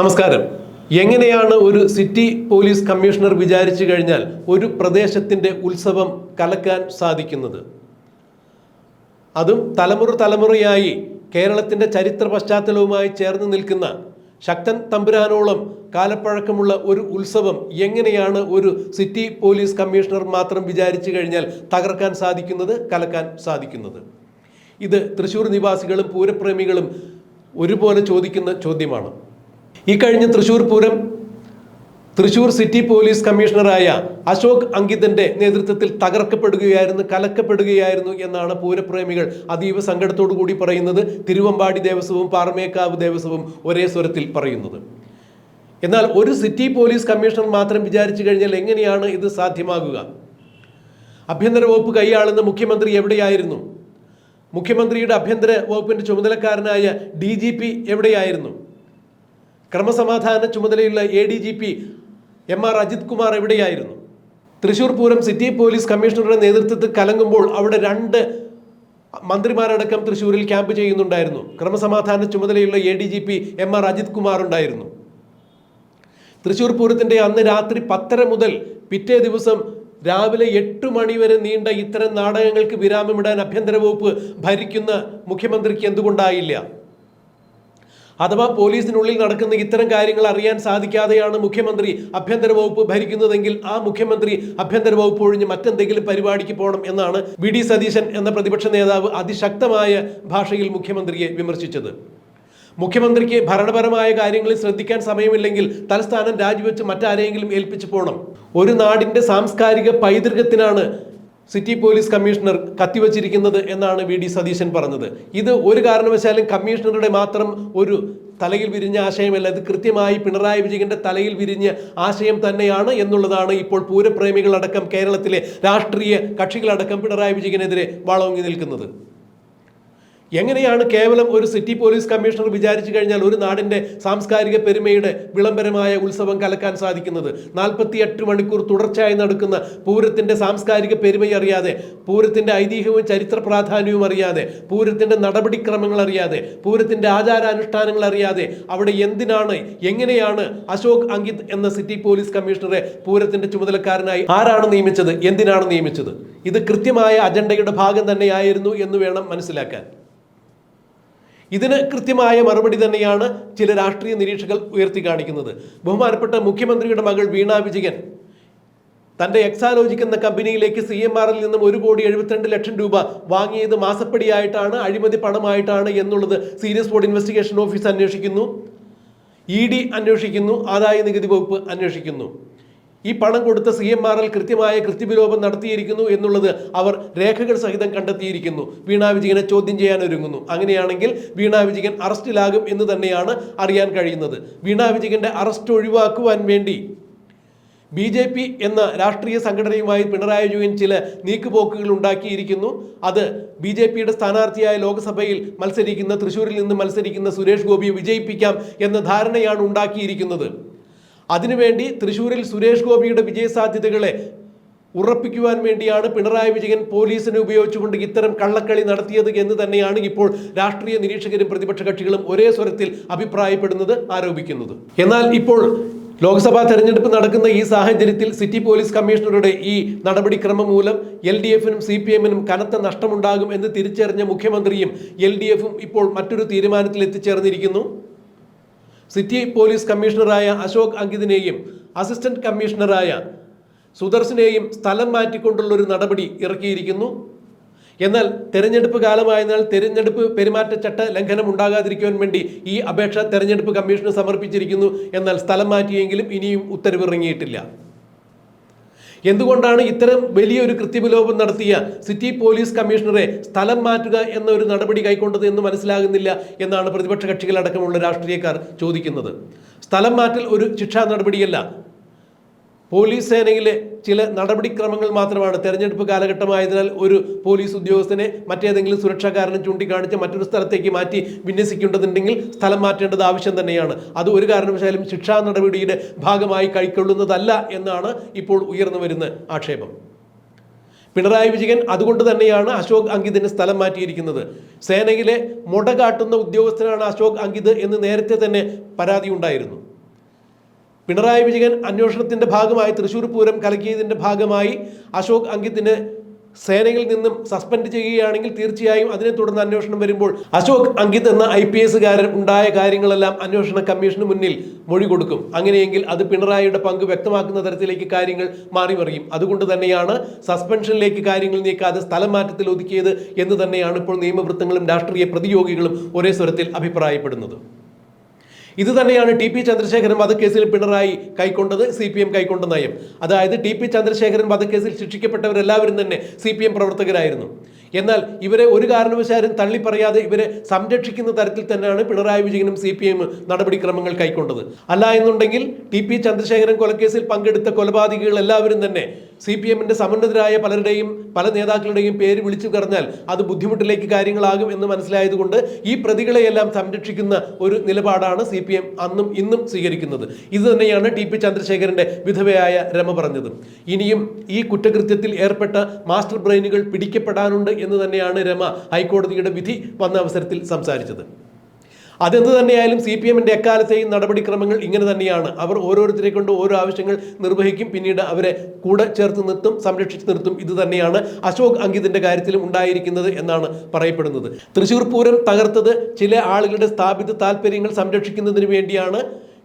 നമസ്കാരം. എങ്ങനെയാണ് ഒരു സിറ്റി പോലീസ് കമ്മീഷണർ വിചാരിച്ചു കഴിഞ്ഞാൽ ഒരു പ്രദേശത്തിന്റെ ഉത്സവം കലക്കാൻ സാധിക്കുന്നത്? അതും തലമുറ തലമുറയായി കേരളത്തിന്റെ ചരിത്ര പശ്ചാത്തലവുമായി ചേർന്ന് നിൽക്കുന്ന ശക്തൻ തമ്പുരാനോളം കാലപ്പഴക്കമുള്ള ഒരു ഉത്സവം എങ്ങനെയാണ് ഒരു സിറ്റി പോലീസ് കമ്മീഷണർ മാത്രം വിചാരിച്ചു കഴിഞ്ഞാൽ തകർക്കാൻ സാധിക്കുന്നത് കലക്കാൻ സാധിക്കുന്നത്? ഇത് തൃശ്ശൂർ നിവാസികളും പൂരപ്രേമികളും ഒരുപോലെ ചോദിക്കുന്ന ചോദ്യമാണ്. ഈ കഴിഞ്ഞ തൃശ്ശൂർ പൂരം തൃശൂർ സിറ്റി പോലീസ് കമ്മീഷണറായ അശോക് അങ്കിതന്റെ നേതൃത്വത്തിൽ തകർക്കപ്പെടുകയായിരുന്നു കലക്കപ്പെടുകയായിരുന്നു എന്നാണ് പൂരപ്രേമികൾ അതീവ സങ്കടത്തോടു കൂടി പറയുന്നത്. തിരുവമ്പാടി ദേവസ്വവും പാറമേക്കാവ് ദേവസ്വവും ഒരേ സ്വരത്തിൽ പറയുന്നത്. എന്നാൽ ഒരു സിറ്റി പോലീസ് കമ്മീഷണർ മാത്രം വിചാരിച്ചു കഴിഞ്ഞാൽ എങ്ങനെയാണ് ഇത് സാധ്യമാകുക? ആഭ്യന്തര വകുപ്പ് കൈയാളുന്ന മുഖ്യമന്ത്രി എവിടെയായിരുന്നു? മുഖ്യമന്ത്രിയുടെ ആഭ്യന്തര വകുപ്പിന്റെ ചുമതലക്കാരനായ ഡി ജി പി എവിടെയായിരുന്നു? ക്രമസമാധാന ചുമതലയുള്ള A D G P M R Ajith Kumar എവിടെയായിരുന്നു? തൃശൂർ പൂരം സിറ്റി പോലീസ് കമ്മീഷണറുടെ നേതൃത്വത്തിൽ കലങ്ങുമ്പോൾ അവിടെ രണ്ട് മന്ത്രിമാരടക്കം തൃശൂരിൽ ക്യാമ്പ് ചെയ്യുന്നുണ്ടായിരുന്നു. ക്രമസമാധാന ചുമതലയുള്ള A D G P M R Ajith Kumar ഉണ്ടായിരുന്നു. തൃശൂർ പൂരത്തിന്റെ അന്ന് രാത്രി പത്തര മുതൽ പിറ്റേ ദിവസം രാവിലെ എട്ട് മണിവരെ നീണ്ട ഇത്തരം നാടകങ്ങൾക്ക് വിരാമമിടാൻ ആഭ്യന്തര വകുപ്പ് ഭരിക്കുന്ന മുഖ്യമന്ത്രിക്ക് എന്തുകൊണ്ടായില്ല? അഥവാ പോലീസിനുള്ളിൽ നടക്കുന്ന ഇത്തരം കാര്യങ്ങൾ അറിയാൻ സാധിക്കാതെയാണ് മുഖ്യമന്ത്രി ആഭ്യന്തര വകുപ്പ് ഭരിക്കുന്നതെങ്കിൽ ആ മുഖ്യമന്ത്രി ആഭ്യന്തര വകുപ്പ് ഒഴിഞ്ഞ് മറ്റെന്തെങ്കിലും പരിപാടിക്ക് പോകണം എന്നാണ് വി ഡി സതീശൻ എന്ന പ്രതിപക്ഷ നേതാവ് അതിശക്തമായ ഭാഷയിൽ മുഖ്യമന്ത്രിയെ വിമർശിച്ചത്. മുഖ്യമന്ത്രിക്ക് ഭരണപരമായ കാര്യങ്ങളിൽ ശ്രദ്ധിക്കാൻ സമയമില്ലെങ്കിൽ തലസ്ഥാനം രാജിവെച്ച് മറ്റാരെയെങ്കിലും ഏൽപ്പിച്ചു പോകണം. ഒരു നാടിന്റെ സാംസ്കാരിക പൈതൃകത്തിനാണ് സിറ്റി പോലീസ് കമ്മീഷണർ കത്തിവച്ചിരിക്കുന്നത് എന്നാണ് വി ഡി സതീശൻ പറഞ്ഞത്. ഇത് ഒരു കാരണവശാലും കമ്മീഷണറുടെ മാത്രം ഒരു തലയിൽ വിരിഞ്ഞ ആശയമല്ല. ഇത് കൃത്യമായി പിണറായി വിജയന്റെ തലയിൽ വിരിഞ്ഞ ആശയം തന്നെയാണ് എന്നുള്ളതാണ് ഇപ്പോൾ പൂരപ്രേമികളടക്കം കേരളത്തിലെ രാഷ്ട്രീയ കക്ഷികളടക്കം പിണറായി വിജയനെതിരെ വളങ്ങി നിൽക്കുന്നത്. എങ്ങനെയാണ് കേവലം ഒരു സിറ്റി പോലീസ് കമ്മീഷണർ വിചാരിച്ചു കഴിഞ്ഞാൽ ഒരു നാടിന്റെ സാംസ്കാരിക പെരുമയുടെ വിളംബരമായ ഉത്സവം കലക്കാൻ സാധിക്കുന്നത്? നാൽപ്പത്തിയെട്ട് മണിക്കൂർ തുടർച്ചയായി നടക്കുന്ന പൂരത്തിന്റെ സാംസ്കാരിക പെരുമയെ അറിയാതെ പൂരത്തിന്റെ ഐതിഹ്യവും ചരിത്ര പ്രാധാന്യവും അറിയാതെ പൂരത്തിന്റെ നടപടിക്രമങ്ങൾ അറിയാതെ പൂരത്തിന്റെ ആചാരാനുഷ്ഠാനങ്ങൾ അറിയാതെ അവിടെ എന്തിനാണ് എങ്ങനെയാണ് അശോക് അങ്കിത് എന്ന സിറ്റി പോലീസ് കമ്മീഷണറെ പൂരത്തിന്റെ ചുമതലക്കാരനായി ആരാണ് നിയമിച്ചത്? എന്തിനാണ് നിയമിച്ചത്? ഇത് കൃത്യമായ അജണ്ടയുടെ ഭാഗം തന്നെയായിരുന്നു എന്ന് വേണം മനസ്സിലാക്കാൻ. ഇതിന് കൃത്യമായ മറുപടി തന്നെയാണ് ചില രാഷ്ട്രീയ നിരീക്ഷകർ ഉയർത്തി കാണിക്കുന്നത്. ബഹുമാനപ്പെട്ട മുഖ്യമന്ത്രിയുടെ മകൾ വീണ വിജയൻ തന്റെ എക്സാലോജിക് എന്ന കമ്പനിയിലേക്ക് സി എം ആറിൽ നിന്നും ഒരു കോടി എഴുപത്തിരണ്ട് ലക്ഷം രൂപ വാങ്ങിയത് മാസപ്പടിയായിട്ടാണ് അഴിമതി പണമായിട്ടാണ് എന്നുള്ളത് സീരിയസ് ബോർഡ് ഇൻവെസ്റ്റിഗേഷൻ ഓഫീസ് അന്വേഷിക്കുന്നു ഇ ഡി അന്വേഷിക്കുന്നു ആദായ നികുതി വകുപ്പ് അന്വേഷിക്കുന്നു. ഈ പണം കൊടുത്ത സി എം ആർ എൽ കൃത്യമായ കൃത്യവിലോപം നടത്തിയിരിക്കുന്നു എന്നുള്ളത് അവർ രേഖകൾ സഹിതം കണ്ടെത്തിയിരിക്കുന്നു. വീണാ വിജയനെ ചോദ്യം ചെയ്യാൻ ഒരുങ്ങുന്നു. അങ്ങനെയാണെങ്കിൽ വീണാ വിജയൻ അറസ്റ്റിലാകും എന്ന് തന്നെയാണ് അറിയാൻ കഴിയുന്നത്. വീണാ വിജയന്റെ അറസ്റ്റ് ഒഴിവാക്കുവാൻ വേണ്ടി ബി ജെ പി എന്ന രാഷ്ട്രീയ സംഘടനയുമായി പിണറായി വിജയൻ ചില നീക്കുപോക്കുകൾ ഉണ്ടാക്കിയിരിക്കുന്നു. അത് ബി ജെ പിയുടെ സ്ഥാനാർത്ഥിയായ ലോക്സഭയിൽ മത്സരിക്കുന്ന തൃശ്ശൂരിൽ നിന്ന് മത്സരിക്കുന്ന സുരേഷ് ഗോപിയെ വിജയിപ്പിക്കാം എന്ന ധാരണയാണ് ഉണ്ടാക്കിയിരിക്കുന്നത്. അതിനുവേണ്ടി തൃശ്ശൂരിൽ സുരേഷ് ഗോപിയുടെ വിജയസാധ്യതകളെ ഉറപ്പിക്കുവാൻ വേണ്ടിയാണ് പിണറായി വിജയൻ പോലീസിനെ ഉപയോഗിച്ചുകൊണ്ട് ഇത്തരം കള്ളക്കളി നടത്തിയത് എന്ന് തന്നെയാണ് ഇപ്പോൾ രാഷ്ട്രീയ നിരീക്ഷകരും പ്രതിപക്ഷ കക്ഷികളും ഒരേ സ്വരത്തിൽ അഭിപ്രായപ്പെടുന്നത് ആരോപിക്കുന്നത്. എന്നാൽ ഇപ്പോൾ ലോക്സഭാ തെരഞ്ഞെടുപ്പ് നടക്കുന്ന ഈ സാഹചര്യത്തിൽ സിറ്റി പോലീസ് കമ്മീഷണറുടെ ഈ നടപടിക്രമം മൂലം എൽ ഡി എഫിനും സി പി എമ്മിനും കനത്ത നഷ്ടമുണ്ടാകും എന്ന് തിരിച്ചറിഞ്ഞ മുഖ്യമന്ത്രിയും എൽ ഡി എഫും ഇപ്പോൾ മറ്റൊരു തീരുമാനത്തിൽ എത്തിച്ചേർന്നിരിക്കുന്നു സിറ്റി പോലീസ് കമ്മീഷണറായ അശോക് അങ്കിതിനെയും അസിസ്റ്റന്റ് കമ്മീഷണറായ സുദർശനെയും സ്ഥലം മാറ്റിക്കൊണ്ടുള്ള ഒരു നടപടി ഇറക്കിയിരിക്കുന്നു. എന്നാൽ തെരഞ്ഞെടുപ്പ് കാലമായതിനാൽ തെരഞ്ഞെടുപ്പ് പെരുമാറ്റച്ചട്ട ലംഘനം ഉണ്ടാകാതിരിക്കുവാൻ വേണ്ടി ഈ അപേക്ഷ തെരഞ്ഞെടുപ്പ് കമ്മീഷന് സമർപ്പിച്ചിരിക്കുന്നു. എന്നാൽ സ്ഥലം മാറ്റിയെങ്കിലും ഇനിയും ഉത്തരവിറങ്ങിയിട്ടില്ല. എന്തുകൊണ്ടാണ് ഇത്തരം വലിയൊരു കൃത്യവിലോപം നടത്തിയ സിറ്റി പോലീസ് കമ്മീഷണറെ സ്ഥലം മാറ്റുക എന്ന ഒരു നടപടി കൈക്കൊണ്ടത് എന്ന് മനസ്സിലാകുന്നില്ല എന്നാണ് പ്രതിപക്ഷ കക്ഷികളടക്കമുള്ള രാഷ്ട്രീയക്കാർ ചോദിക്കുന്നത്. സ്ഥലം മാറ്റൽ ഒരു ശിക്ഷാ നടപടിയല്ല പോലീസ് സേനയിലെ ചില നടപടിക്രമങ്ങൾ മാത്രമാണ് തെരഞ്ഞെടുപ്പ് കാലഘട്ടമായതിനാൽ ഒരു പോലീസ് ഉദ്യോഗസ്ഥനെ മറ്റേതെങ്കിലും സുരക്ഷാകാരനെ ചൂണ്ടിക്കാണിച്ച് മറ്റൊരു സ്ഥലത്തേക്ക് മാറ്റി വിന്യസിക്കേണ്ടതുണ്ടെങ്കിൽ സ്ഥലം മാറ്റേണ്ടത് ആവശ്യം തന്നെയാണ്. അത് ഒരു കാരണവശാലും ശിക്ഷാ നടപടിയുടെ ഭാഗമായി കൈക്കൊള്ളുന്നതല്ല എന്നാണ് ഇപ്പോൾ ഉയർന്നു വരുന്ന ആക്ഷേപം. പിണറായി വിജയൻ അതുകൊണ്ട് തന്നെയാണ് അശോക് അങ്കിതിന് സ്ഥലം മാറ്റിയിരിക്കുന്നത്. സേനയിലെ മുട കാട്ടുന്ന ഉദ്യോഗസ്ഥനാണ് അശോക് അങ്കിത് എന്ന് നേരത്തെ തന്നെ പരാതി ഉണ്ടായിരുന്നു പിണറായി വിജയൻ അന്വേഷണത്തിന്റെ ഭാഗമായി തൃശൂർ പൂരം കലക്കിയതിന്റെ ഭാഗമായി അശോക് അങ്കിത്തിന് സേനയിൽ നിന്നും സസ്പെൻഡ് ചെയ്യുകയാണെങ്കിൽ തീർച്ചയായും അതിനെ തുടർന്ന് അന്വേഷണം വരുമ്പോൾ അശോക് അങ്കിത് എന്ന ഐ പി എസുകാരൻ ഉണ്ടായ കാര്യങ്ങളെല്ലാം അന്വേഷണ കമ്മീഷന് മുന്നിൽ മൊഴി കൊടുക്കും. അങ്ങനെയെങ്കിൽ അത് പിണറായിയുടെ പങ്ക് വ്യക്തമാക്കുന്ന തരത്തിലേക്ക് കാര്യങ്ങൾ മാറി മറിയും അതുകൊണ്ട് തന്നെയാണ് സസ്പെൻഷനിലേക്ക് കാര്യങ്ങൾ നീക്കാതെ സ്ഥലം മാറ്റത്തിൽ ഒതുക്കിയത് എന്ന് തന്നെയാണ് ഇപ്പോൾ നിയമവൃത്തങ്ങളും രാഷ്ട്രീയ പ്രതിയോഗികളും ഒരേ സ്വരത്തിൽ അഭിപ്രായപ്പെടുന്നത്. ഇത് തന്നെയാണ് ടി പി ചന്ദ്രശേഖരൻ വധക്കേസിൽ പിണറായി കൈക്കൊണ്ടത് സി പി എം കൈക്കൊണ്ട നയം. അതായത് ടി പി ചന്ദ്രശേഖരൻ വധക്കേസിൽ ശിക്ഷിക്കപ്പെട്ടവരെല്ലാവരും തന്നെ സി പി എം പ്രവർത്തകരായിരുന്നു. എന്നാൽ ഇവരെ ഒരു കാരണവശാലും തള്ളിപ്പറയാതെ ഇവരെ സംരക്ഷിക്കുന്ന തരത്തിൽ തന്നെയാണ് പിണറായി വിജയനും സി പി എം നടപടിക്രമങ്ങൾ കൈക്കൊണ്ടത്. അല്ല എന്നുണ്ടെങ്കിൽ ടി പി ചന്ദ്രശേഖരൻ കൊലക്കേസിൽ പങ്കെടുത്ത കൊലപാതകികൾ എല്ലാവരും തന്നെ സി പി എമ്മിന്റെ സമന്നതരായ പലരുടെയും പല നേതാക്കളുടെയും പേര് വിളിച്ചു കറഞ്ഞാൽ അത് ബുദ്ധിമുട്ടിലേക്ക് കാര്യങ്ങളാകും എന്ന് മനസ്സിലായതുകൊണ്ട് ഈ പ്രതികളെയെല്ലാം സംരക്ഷിക്കുന്ന ഒരു നിലപാടാണ് സി പി എം അന്നും ഇന്നും സ്വീകരിക്കുന്നത്. ഇത് തന്നെയാണ് ടി പി ചന്ദ്രശേഖരന്റെ വിധവയായ രമ പറഞ്ഞത്. ഇനിയും ഈ കുറ്റകൃത്യത്തിൽ ഏർപ്പെട്ട മാസ്റ്റർ ബ്രെയിനുകൾ പിടിക്കപ്പെടാനുണ്ട് എന്ന് തന്നെയാണ് രമ ഹൈക്കോടതിയുടെ വിധി വന്ന അവസരത്തിൽ സംസാരിച്ചത്. അതെന്ത് തന്നെയായാലും സി പി എമ്മിന്റെ എക്കാലത്തെയും നടപടിക്രമങ്ങൾ ഇങ്ങനെ തന്നെയാണ്. അവർ ഓരോരുത്തരെ കൊണ്ട് ഓരോ ആവശ്യങ്ങൾ നിർവഹിക്കും. പിന്നീട് അവരെ കൂടെ ചേർത്ത് നിർത്തും സംരക്ഷിച്ച് നിർത്തും. ഇത് തന്നെയാണ് അശോക് അങ്കിതിന്റെ കാര്യത്തിലും ഉണ്ടായിരിക്കുന്നത് എന്നാണ് പറയപ്പെടുന്നത്. തൃശൂർ പൂരം തകർത്തത് ചില ആളുകളുടെ സ്ഥാപിത താല്പര്യങ്ങൾ സംരക്ഷിക്കുന്നതിന് വേണ്ടിയാണ്.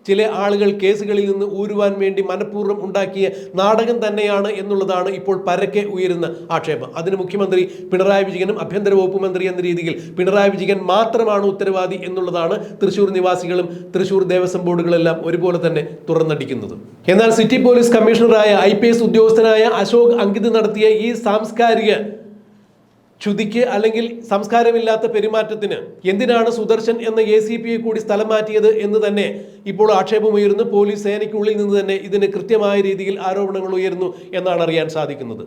ചില ആളുകൾ കേസുകളിൽ നിന്ന് ഊരുവാൻ വേണ്ടി മനഃപൂർവം ഉണ്ടാക്കിയ നാടകം തന്നെയാണ് എന്നുള്ളതാണ് ഇപ്പോൾ പരക്കെ ഉയരുന്ന ആക്ഷേപം. അതിന് മുഖ്യമന്ത്രി പിണറായി വിജയനും ആഭ്യന്തര വകുപ്പ് മന്ത്രി എന്ന രീതിയിൽ പിണറായി വിജയൻ മാത്രമാണ് ഉത്തരവാദി എന്നുള്ളതാണ് തൃശൂർ നിവാസികളും തൃശൂർ ദേവസ്വം ബോർഡുകളെല്ലാം ഒരുപോലെ തന്നെ തുറന്നടിക്കുന്നത്. എന്നാൽ സിറ്റി പോലീസ് കമ്മീഷണറായ ഐ ഉദ്യോഗസ്ഥനായ അശോക് അങ്കിത് നടത്തിയ ഈ സാംസ്കാരിക ച്യുതിക്ക് അല്ലെങ്കിൽ സംസ്കാരമില്ലാത്ത പെരുമാറ്റത്തിന് എന്തിനാണ് സുദർശൻ എന്ന എ സി പിയെ കൂടി സ്ഥലം മാറ്റിയത് എന്ന് തന്നെ ഇപ്പോൾ ആക്ഷേപമുയരുന്നു പോലീസ് സേനയ്ക്കുള്ളിൽ നിന്ന് തന്നെ ഇതിന് കൃത്യമായ രീതിയിൽ ആരോപണങ്ങൾ ഉയരുന്നു എന്നാണ് അറിയാൻ സാധിക്കുന്നത്.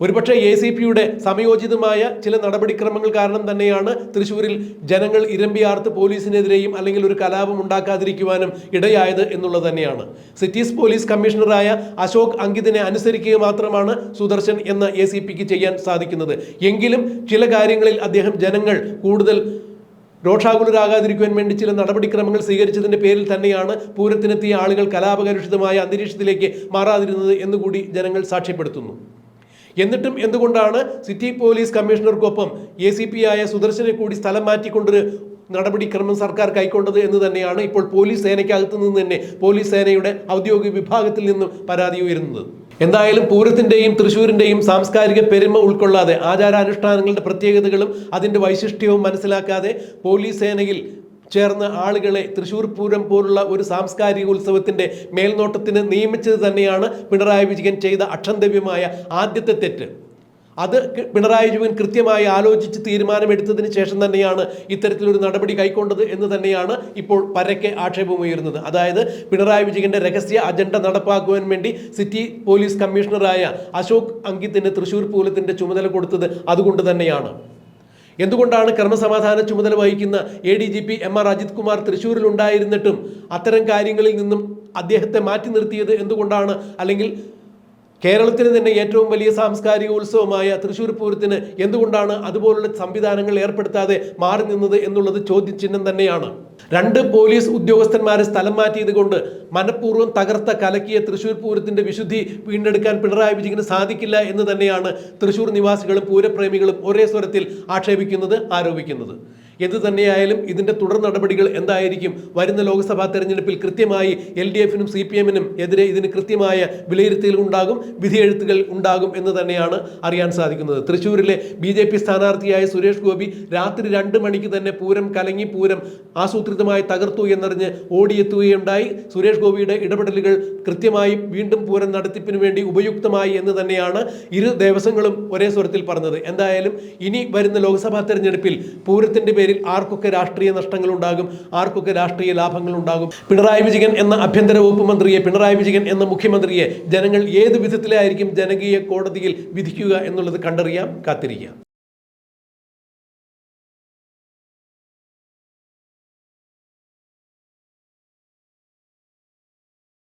ഒരുപക്ഷെ എ സി പിയുടെ സമയോചിതമായ ചില നടപടിക്രമങ്ങൾ കാരണം തന്നെയാണ് തൃശൂരിൽ ജനങ്ങൾ ഇരമ്പിയാർത്ത് പോലീസിനെതിരെയും അല്ലെങ്കിൽ ഒരു കലാപം ഉണ്ടാക്കാതിരിക്കുവാനും ഇടയായത് എന്നുള്ളത് തന്നെയാണ്. സിറ്റീസ് പോലീസ് കമ്മീഷണറായ അശോക് അങ്കിതിനെ അനുസരിക്കുക മാത്രമാണ് സുദർശൻ എന്ന എ സി പിക്ക് ചെയ്യാൻ സാധിക്കുന്നത്. എങ്കിലും ചില കാര്യങ്ങളിൽ അദ്ദേഹം ജനങ്ങൾ കൂടുതൽ രോഷാകുലരാകാതിരിക്കുവാൻ വേണ്ടി ചില നടപടിക്രമങ്ങൾ സ്വീകരിച്ചതിന്റെ പേരിൽ തന്നെയാണ് പൂരത്തിനെത്തിയ ആളുകൾ കലാപകലുഷിതമായ അന്തരീക്ഷത്തിലേക്ക് മാറാതിരുന്നത് എന്നുകൂടി ജനങ്ങൾ സാക്ഷ്യപ്പെടുത്തുന്നു. എന്നിട്ടും എന്തുകൊണ്ടാണ് സിറ്റി പോലീസ് കമ്മീഷണർക്കൊപ്പം എ സി പി ആയ സുദർശനെ കൂടി സ്ഥലം മാറ്റിക്കൊണ്ടൊരു നടപടിക്രമം സർക്കാർ കൈക്കൊണ്ടത് എന്ന് തന്നെയാണ് ഇപ്പോൾ പോലീസ് സേനയ്ക്കകത്തു നിന്ന് തന്നെ പോലീസ് സേനയുടെ ഔദ്യോഗിക വിഭാഗത്തിൽ നിന്നും പരാതി ഉയരുന്നത്. എന്തായാലും പൂരത്തിന്റെയും തൃശ്ശൂരിന്റെയും സാംസ്കാരിക പെരുമ ഉൾക്കൊള്ളാതെ ആചാരാനുഷ്ഠാനങ്ങളുടെ പ്രത്യേകതകളും അതിന്റെ വൈശിഷ്ട്യവും മനസ്സിലാക്കാതെ പോലീസ് സേനയിൽ ചേർന്ന ആളുകളെ തൃശൂർ പൂരം പോലുള്ള ഒരു സാംസ്കാരിക ഉത്സവത്തിന്റെ മേൽനോട്ടത്തിന് നിയമിച്ചത് തന്നെയാണ് പിണറായി വിജയൻ ചെയ്ത അക്ഷന്തവ്യമായ ആദ്യത്തെ തെറ്റ്. അത് പിണറായി വിജയൻ കൃത്യമായി ആലോചിച്ച് തീരുമാനമെടുത്തതിന് ശേഷം തന്നെയാണ് ഇത്തരത്തിലൊരു നടപടി കൈക്കൊണ്ടത് എന്ന് തന്നെയാണ് ഇപ്പോൾ പരക്കെ ആക്ഷേപമുയരുന്നത് അതായത് പിണറായി വിജയന്റെ രഹസ്യ അജണ്ട നടപ്പാക്കുവാൻ വേണ്ടി സിറ്റി പോലീസ് കമ്മീഷണറായ അശോക് അങ്കിത്തിന് തൃശൂർ പൂലത്തിന്റെ ചുമതല കൊടുത്തത് അതുകൊണ്ട് തന്നെയാണ്. എന്തുകൊണ്ടാണ് ക്രമസമാധാന ചുമതല വഹിക്കുന്ന A D G P M R Ajith Kumar തൃശ്ശൂരിൽ ഉണ്ടായിരുന്നിട്ടും അത്തരം കാര്യങ്ങളിൽ നിന്നും അദ്ദേഹത്തെ മാറ്റി നിർത്തിയത് എന്തുകൊണ്ടാണ്? അല്ലെങ്കിൽ കേരളത്തിന് തന്നെ ഏറ്റവും വലിയ സാംസ്കാരിക ഉത്സവമായ തൃശ്ശൂർ പൂരത്തിന് എന്തുകൊണ്ടാണ് അതുപോലുള്ള സംവിധാനങ്ങൾ ഏർപ്പെടുത്താതെ മാറി നിന്നത് എന്നുള്ളത് ചോദ്യചിഹ്നം തന്നെയാണ്. രണ്ട് പോലീസ് ഉദ്യോഗസ്ഥന്മാരെ സ്ഥലം മാറ്റിയത് കൊണ്ട് മനഃപൂർവം തകർത്ത കലക്കിയ തൃശൂർ പൂരത്തിന്റെ വിശുദ്ധി വീണ്ടെടുക്കാൻ പിണറായി വിജയന് സാധിക്കില്ല എന്ന് തന്നെയാണ് തൃശൂർ നിവാസികളും പൂരപ്രേമികളും ഒരേ സ്വരത്തിൽ ആക്ഷേപിക്കുന്നത് ആരോപിക്കുന്നത്. എന്ത് തന്നെയായാലും ഇതിന്റെ തുടർ നടപടികൾ എന്തായിരിക്കും? വരുന്ന ലോക്സഭാ തെരഞ്ഞെടുപ്പിൽ കൃത്യമായി എൽ ഡി എഫിനും സി പി എമ്മിനും എതിരെ ഇതിന് കൃത്യമായ വിലയിരുത്തലുകൾ ഉണ്ടാകും വിധിയെഴുത്തുകൾ ഉണ്ടാകും എന്ന് തന്നെയാണ് അറിയാൻ സാധിക്കുന്നത്. തൃശ്ശൂരിലെ ബി ജെ പി സ്ഥാനാർത്ഥിയായ സുരേഷ് ഗോപി രാത്രി രണ്ട് മണിക്ക് തന്നെ പൂരം കലങ്ങി പൂരം ആസൂത്രിതമായി തകർത്തു എന്നറിഞ്ഞ് ഓടിയെത്തുകയുണ്ടായി. സുരേഷ് ഗോപിയുടെ ഇടപെടലുകൾ കൃത്യമായി വീണ്ടും പൂരം നടത്തിപ്പിന് വേണ്ടി ഉപയുക്തമായി എന്ന് തന്നെയാണ് ഇരു ദേവസ്വങ്ങളും ഒരേ സ്വരത്തിൽ പറഞ്ഞത്. എന്തായാലും ഇനി വരുന്ന ലോക്സഭാ തെരഞ്ഞെടുപ്പിൽ പൂരത്തിന്റെ ആർക്കൊക്കെ രാഷ്ട്രീയ നഷ്ടങ്ങൾ ഉണ്ടാകും ആർക്കൊക്കെ രാഷ്ട്രീയ ലാഭങ്ങൾ ഉണ്ടാകും. പിണറായി വിജയൻ എന്ന ആഭ്യന്തര വകുപ്പ് മന്ത്രിയെ പിണറായി വിജയൻ എന്ന മുഖ്യമന്ത്രിയെ ജനങ്ങൾ ഏത് വിധത്തിലായിരിക്കും ജനകീയ കോടതിയിൽ വിധിക്കുക എന്നുള്ളത് കണ്ടറിയാം കാത്തിരിക്കാം.